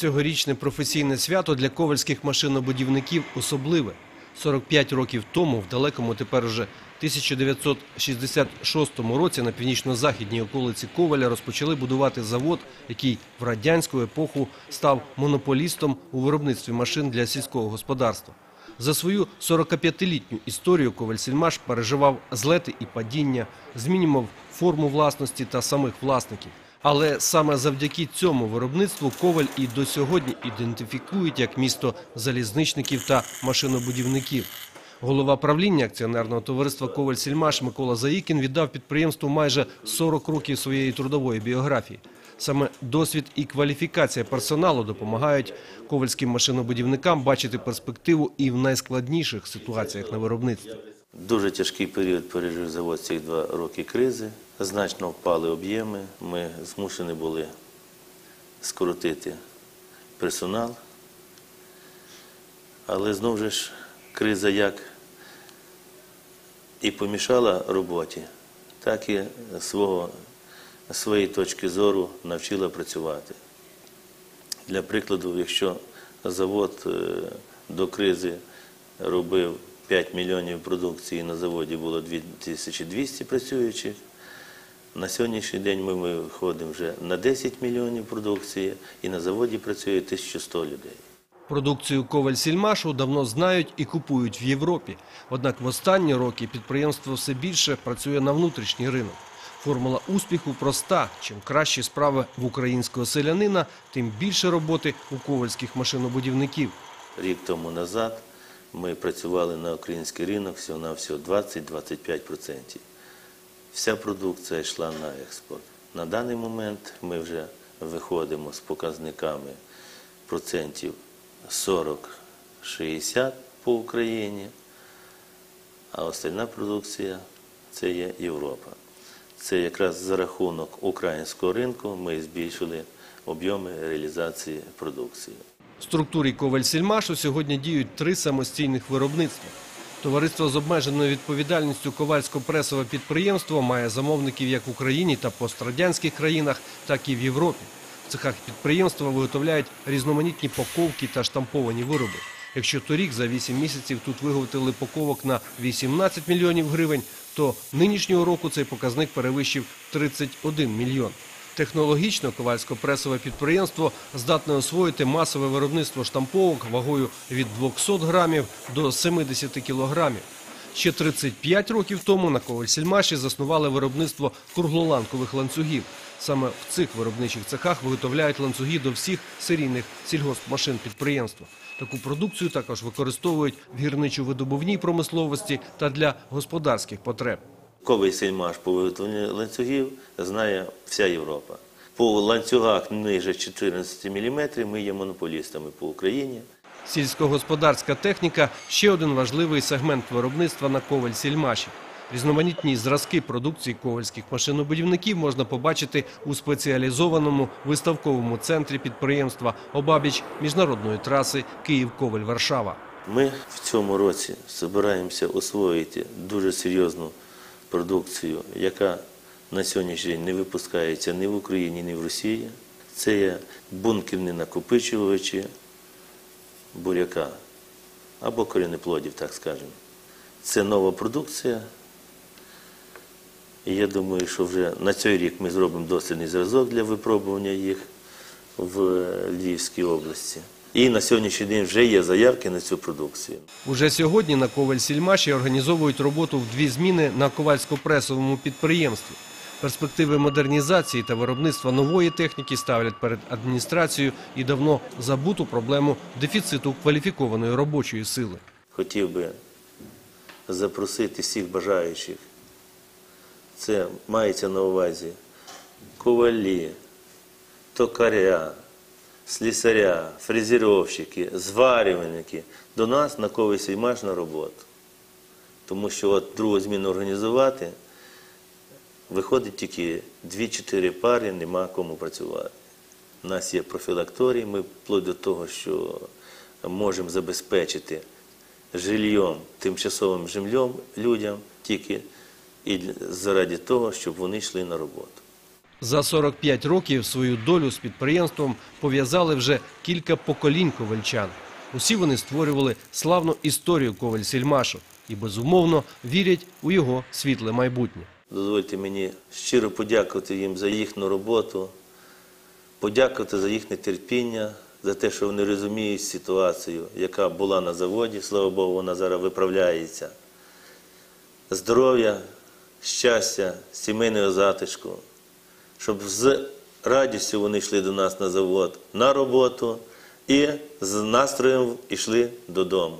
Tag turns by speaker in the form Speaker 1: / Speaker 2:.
Speaker 1: Цьогорічне професійне свято для ковальських машинобудівників особливе. 45 років тому, в далекому тепер уже 1966 році на північно-західній околиці Коваля розпочали будувати завод, який в радянську епоху став монополістом у виробництві машин для сільського господарства. За свою 45-літню історію Ковальсільмаш переживав злети і падіння, змінював форму власності та самих власників. Але саме завдяки цьому виробництву Коваль і до сьогодні ідентифікують як місто залізничників та машинобудівників. Голова правління акціонерного товариства Коваль Сільмаш Микола Заїкін віддав підприємству майже 40 років своєї трудової біографії. Саме досвід і кваліфікація персоналу допомагають ковальським машинобудівникам бачити перспективу і в найскладніших ситуаціях на виробництві.
Speaker 2: Дуже тяжкий період пережив завод ці два роки кризи. Значно впали об'єми. Ми змушені були скоротити персонал. Але знову ж криза як і помішала роботі, так і свого, своєї точки зору навчила працювати. Для прикладу, якщо завод е, до кризи робив 5 мільйонів продукції, на заводі було 2200 працюючих, на сьогоднішній день ми виходимо вже на 10 мільйонів продукції і на заводі працює 1100 людей.
Speaker 1: Продукцію Коваль Сільмашу давно знають і купують в Європі. Однак в останні роки підприємство все більше працює на внутрішній ринок. Формула успіху проста. Чим кращі справи в українського селянина, тим більше роботи у ковальських машинобудівників.
Speaker 2: Рік тому назад ми працювали на український ринок всього-навсього 20-25%. Вся продукція йшла на експорт. На даний момент ми вже виходимо з показниками процентів 40-60 по Україні, а остальна продукція це є Європа. Це якраз за рахунок українського ринку ми збільшили об'єми реалізації продукції.
Speaker 1: В структурі Коваль Сільмашу сьогодні діють три самостійних виробництва. Товариство з обмеженою відповідальністю ковальсько-пресове підприємство має замовників як в Україні та пострадянських країнах, так і в Європі. В цехах підприємства виготовляють різноманітні паковки та штамповані вироби. Якщо торік за 8 місяців тут виготовили паковок на 18 мільйонів гривень, то нинішнього року цей показник перевищив 31 мільйон. Технологічно ковальсько-пресове підприємство здатне освоїти масове виробництво штамповок вагою від 200 грамів до 70 кілограмів. Ще 35 років тому на Ковальсільмаші заснували виробництво круглоланкових ланцюгів. Саме в цих виробничих цехах виготовляють ланцюги до всіх серійних сільгоспмашин підприємства. Таку продукцію також використовують в гірничо-видобувній промисловості та для господарських потреб.
Speaker 2: Ковий сельмаш по виготовленню ланцюгів знає вся Європа. По ланцюгах ниже 14 мм ми є монополістами по Україні.
Speaker 1: Сільськогосподарська техніка ще один важливий сегмент виробництва на коваль сільмаші. Різноманітні зразки продукції ковальських машинобудівників можна побачити у спеціалізованому виставковому центрі підприємства обабіч міжнародної траси Київ-Коваль-Варшава.
Speaker 2: Ми в цьому році збираємося освоїти дуже серйозну продукцію, яка на сьогоднішній день не випускається ні в Україні, ні в Росії. Це є бункерні накопичувачі буряка або корінеплодів, так скажемо. Це нова продукція. І я думаю, що вже на цей рік ми зробимо дослідний зразок для випробування їх в Львівській області. І на сьогоднішній день вже є заявки на цю продукцію.
Speaker 1: Уже сьогодні на коваль сільмаші організовують роботу в дві зміни на ковальсько-пресовому підприємстві. Перспективи модернізації та виробництва нової техніки ставлять перед адміністрацією і давно забуту проблему дефіциту кваліфікованої робочої сили.
Speaker 2: Хотів би запросити всіх бажаючих. Це мається на увазі ковалі, токаря, слісаря, фрезеровщики, зварювальники до нас на ковий сіймаш на роботу. Тому що от другу зміну організувати виходить тільки 2-4 пари, нема кому працювати. У нас є профілакторії, ми вплоть до того, що можемо забезпечити жильйом, тимчасовим жильйом людям тільки і заради того, щоб вони йшли на роботу.
Speaker 1: За 45 років свою долю з підприємством пов'язали вже кілька поколінь ковальчан. Усі вони створювали славну історію Ковальсільмашу і безумовно вірять у його світле майбутнє.
Speaker 2: Дозвольте мені щиро подякувати їм за їхню роботу, подякувати за їхнє терпіння, за те, що вони розуміють ситуацію, яка була на заводі. Слава Богу, вона зараз виправляється. Здоров'я, щастя, сімейного затишку, щоб з радістю вони йшли до нас на завод на роботу і з настроєм йшли додому.